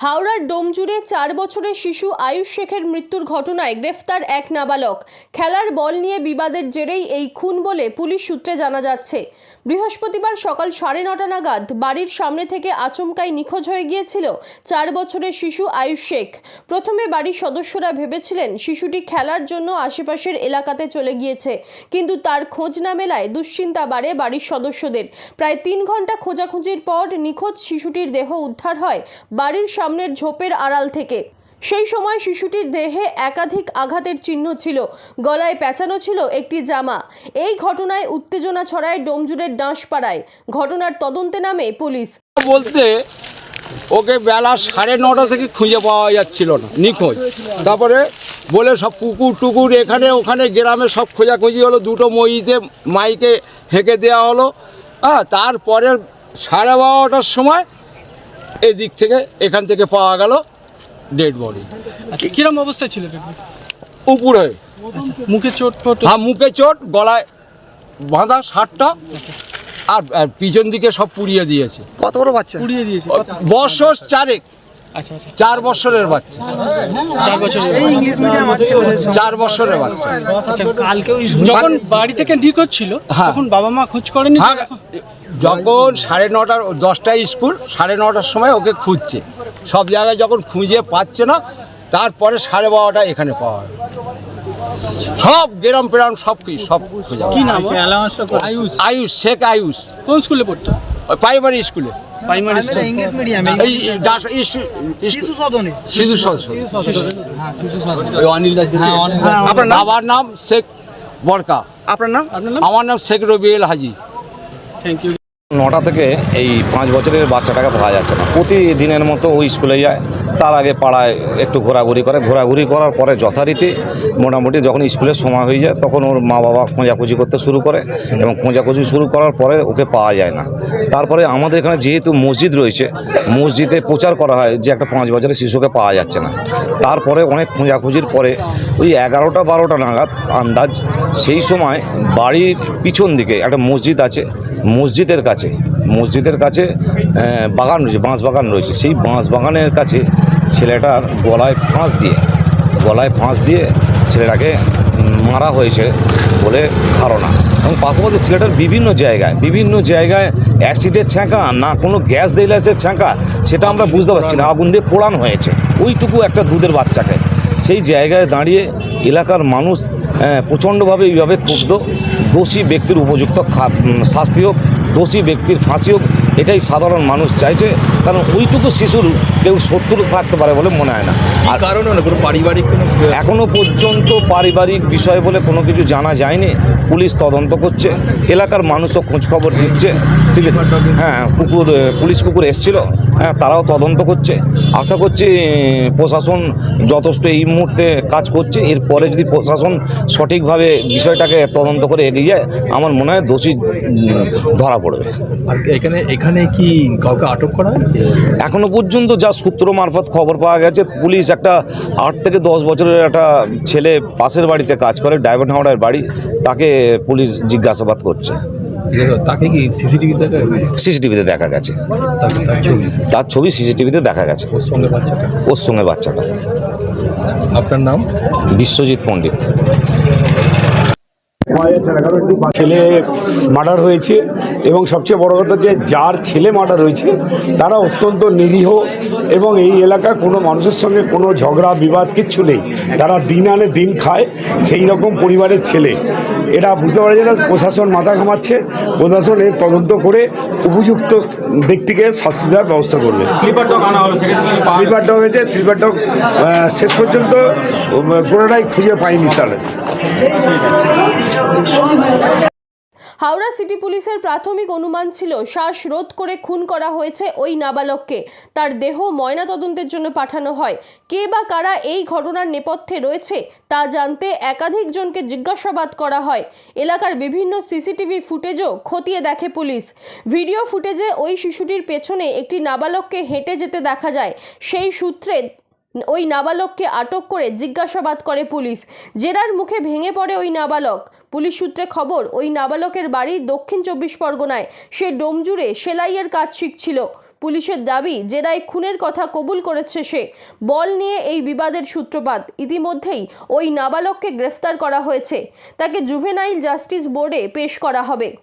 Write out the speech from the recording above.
হাওড়ার ডোমজুড়ে চার বছরের শিশু আয়ুষ শেখের মৃত্যুর ঘটনায় গ্রেফতার এক নাবালক। খেলার বল নিয়ে বিবাদের জেরেই এই খুন বলে পুলিশ সূত্রে জানা যাচ্ছে। বৃহস্পতিবার সকাল সাড়ে নটা নাগাদ বাড়ির সামনে থেকে আচমকাই নিখোঁজ হয়ে গিয়েছিল চার বছরের শিশু আয়ুষ শেখ। প্রথমে বাড়ির সদস্যরা ভেবেছিলেন শিশুটি খেলার জন্য আশেপাশের এলাকাতে চলে গিয়েছে, কিন্তু তার খোঁজ না মেলায় দুশ্চিন্তা বাড়ে বাড়ির সদস্যদের। প্রায় তিন ঘণ্টা খোঁজাখুঁজির পর নিখোঁজ শিশুটির দেহ উদ্ধার হয় বাড়ির সামনের ঝোপের আড়াল থেকে। সেই সময় শিশুটির দেহে একাধিক আঘাতের চিহ্ন ছিল। গলায় পেঁচানো ছিল একটি জামা। এই ঘটনায় উত্তেজনা ছড়ায় ডোমজুরের ডাঁশপাড়ায় ঘটনার তদন্তে নামে পুলিশ। বলতে ওকে বেলা সাড়ে নটা থেকে খুঁজে পাওয়া যাচ্ছিল না, নিখোঁজ। তারপরে বলে সব পুকুর টুকুর এখানে, ওখানে গ্রামে সব খোঁজাখুঁজি হলো, দুটো মইতে মাইকে হেঁকে দেওয়া হলো। হ্যাঁ তারপরে সাড়ে বারোটার সময় এদিক থেকে এখান থেকে পাওয়া গেল। ডেড বডি আচ্ছা, কিরম অবস্থা ছিল বেবি? উপরে। মুখে চোট ফোট হ্যাঁ মুখে চোট গলায় বাঁধা শার্টটা আর আর পিছন দিকে সব পুড়িয়ে দিয়েছে। কত বড় বাচ্চা? পুড়িয়ে দিয়েছে? বছর চারেক। আচ্ছা আচ্ছা। চার বছরের বাচ্চা। চার বছরের চার বছরের বাচ্চা। আচ্ছা যখন বাড়ি থেকে নিখোঁজ ছিল হ্যাঁ। তখন বাবা মা খোঁজ করেনি হ্যাঁ, যখন সাড়ে নটার দশটায় স্কুল সাড়ে নটার সময় ওকে খুঁজছে। সব জায়গায় যখন খুঁজে পাচ্ছে না তারপরে সাড়ে বারোটা এখানে পাওয়া সব গ্রাম প্রাম সব কিছু সব খোঁজা কি নাম? আয়ুষ। আয়ুষ শেখ আয়ুষ। কোন স্কুলে পড়তো? ওই প্রাইমারি স্কুলে প্রাইমারি স্কুল এই দাস- ইস- ইস- শিশু সদস্য আপনার নাম? বাবার নাম শেখ বরকা। আপনার নাম? আপনার নাম আমার নাম শেখ রবিউল হাজি। থ্যাংক ইউ নটা থেকে এই পাঁচ বছরের বাচ্চাটাকে পাওয়া যাচ্ছে না। প্রতিদিনের মতো ওই স্কুলে যায়, তার আগে পাড়ায় একটু ঘোরাঘুরি করে। ঘোরাঘুরি করার পরে যথারীতি মোটামুটি যখন স্কুলের সময় হয়ে যায়, তখন ওর মা বাবা খোঁজাখুঁজি করতে শুরু করে এবং খোঁজাখুঁজি শুরু করার পরে ওকে পাওয়া যায় না। তারপরে আমাদের এখানে যেহেতু মসজিদ রয়েছে, মসজিদে প্রচার করা হয় যে একটা পাঁচ বছরের শিশুকে পাওয়া যাচ্ছে না। তারপরে অনেক খোঁজাখুঁজির পরে ওই এগারোটা বারোটা নাগাদ আন্দাজ, সেই সময় বাড়ির পিছন দিকে একটা মসজিদ আছে মসজিদের কাছে মসজিদের কাছে বাগান রয়েছে, বাঁশ বাগান রয়েছে। সেই বাঁশ বাগানের কাছে ছেলেটার গলায় ফাঁস দিয়ে, গলায় ফাঁস দিয়ে ছেলেটাকে মারা হয়েছে বলে ধারণা। এবং পাশাপাশি ছেলেটার বিভিন্ন জায়গায় বিভিন্ন জায়গায় অ্যাসিডের ছ্যাঁকা, না কোনো গ্যাস দিলাসের ছ্যাঁকা, সেটা আমরা বুঝতে পারছি না, আগুন দিয়ে পোড়ান হয়েছে। ওইটুকু একটা দুধের বাচ্চাকে। সেই জায়গায় দাঁড়িয়ে এলাকার মানুষ প্রচণ্ডভাবে এইভাবে ক্ষুব্ধ। দোষী ব্যক্তির উপযুক্ত খা- শাস্তি হোক দোষী ব্যক্তির ফাঁসি হোক এটাই সাধারণ মানুষ চাইছে। কারণ ওইটুকু শিশুর কেউ শত্রু থাকতে পারে বলে মনে হয় না। আর কারণে কোনো পারিবারিক এখনও পর্যন্ত পারিবারিক বিষয় বলে কোনো কিছু জানা যায়নি। পুলিশ তদন্ত করছে। এলাকার মানুষও খোঁজখবর দিচ্ছে ঠিক আছে হ্যাঁ কুকুর পুলিশ কুকুর এসছিল। হ্যাঁ তারাও তদন্ত করছে। আশা করছি প্রশাসন যথেষ্ট এই মুহূর্তে কাজ করছে। এরপরে যদি প্রশাসন সঠিকভাবে বিষয়টাকে তদন্ত করে এগিয়ে যায় আমার মনে হয় দোষী ধরা পড়বে। আর এখানে এখানে কি কাউকে আটক করা হয়েছে? এখনও পর্যন্ত যা সূত্র মারফত খবর পাওয়া গেছে পুলিশ একটা আট থেকে দশ বছরের একটা ছেলে পাশের বাড়িতে কাজ করে ড্রাইভার হাওড়ার বাড়ি তাকে পুলিশ জিজ্ঞাসাবাদ করছে। তাকে কি সিসিটিভি দেখা গেছে? সিসিটিভিতে দেখা গেছে। তার তার ছবি? তার ছবি সিসিটিভিতে দেখা গেছে। ওর সঙ্গে বাচ্চাটা? ওর সঙ্গে বাচ্চাটা। আপনার নাম? বিশ্বজিৎ পণ্ডিত। ছেলে মার্ডার হয়েছে এবং সবচেয়ে বড় কথা যে যার ছেলে মার্ডার হয়েছে তারা অত্যন্ত নিরীহ এবং এই এলাকা কোনো মানুষের সঙ্গে কোনো ঝগড়া বিবাদ কিচ্ছু নেই। তারা দিন আনে দিন খায় সেই রকম পরিবারের ছেলে। এটা বুঝতে পারা যায় না প্রশাসন মাথা ঘামাচ্ছে প্রশাসন এর তদন্ত করে উপযুক্ত ব্যক্তিকে শাস্তি দেওয়ার ব্যবস্থা করবে। স্লিপার ডগ হয়েছে স্লিপার ডগ শেষ পর্যন্ত কোনোটাই খুঁজে পাইনি তাহলে হাওড়া সিটি পুলিশের প্রাথমিক অনুমান ছিল, শ্বাস রোধ করে খুন করা হয়েছে ওই নাবালককে। তার দেহ ময়নাতদন্তের জন্য পাঠানো হয়। কে বা কারা এই ঘটনার নেপথ্যে রয়েছে, তা জানতে একাধিক জনকে জিজ্ঞাসাবাদ করা হয়। এলাকার বিভিন্ন সিসিটিভি ফুটেজও খতিয়ে দেখে পুলিশ। ভিডিও ফুটেজে ওই শিশুটির পেছনে একটি নাবালককে হেঁটে যেতে দেখা যায়। সেই সূত্রে ওই নাবালককে আটক করে জিজ্ঞাসাবাদ করে পুলিশ। জেরার মুখে ভেঙে পড়ে ওই নাবালক। পুলিশ সূত্রে খবর, ওই নাবালকের বাড়ি দক্ষিণ চব্বিশ পরগনায়। সে ডোমজুড়ে সেলাইয়ের কাজ শিখছিল। পুলিশের দাবি, জেরায় খুনের কথা কবুল করেছে সে। বল নিয়ে এই বিবাদের সূত্রপাত। ইতিমধ্যেই ওই নাবালককে গ্রেফতার করা হয়েছে। তাকে জুভেনাইল জাস্টিস বোর্ডে পেশ করা হবে।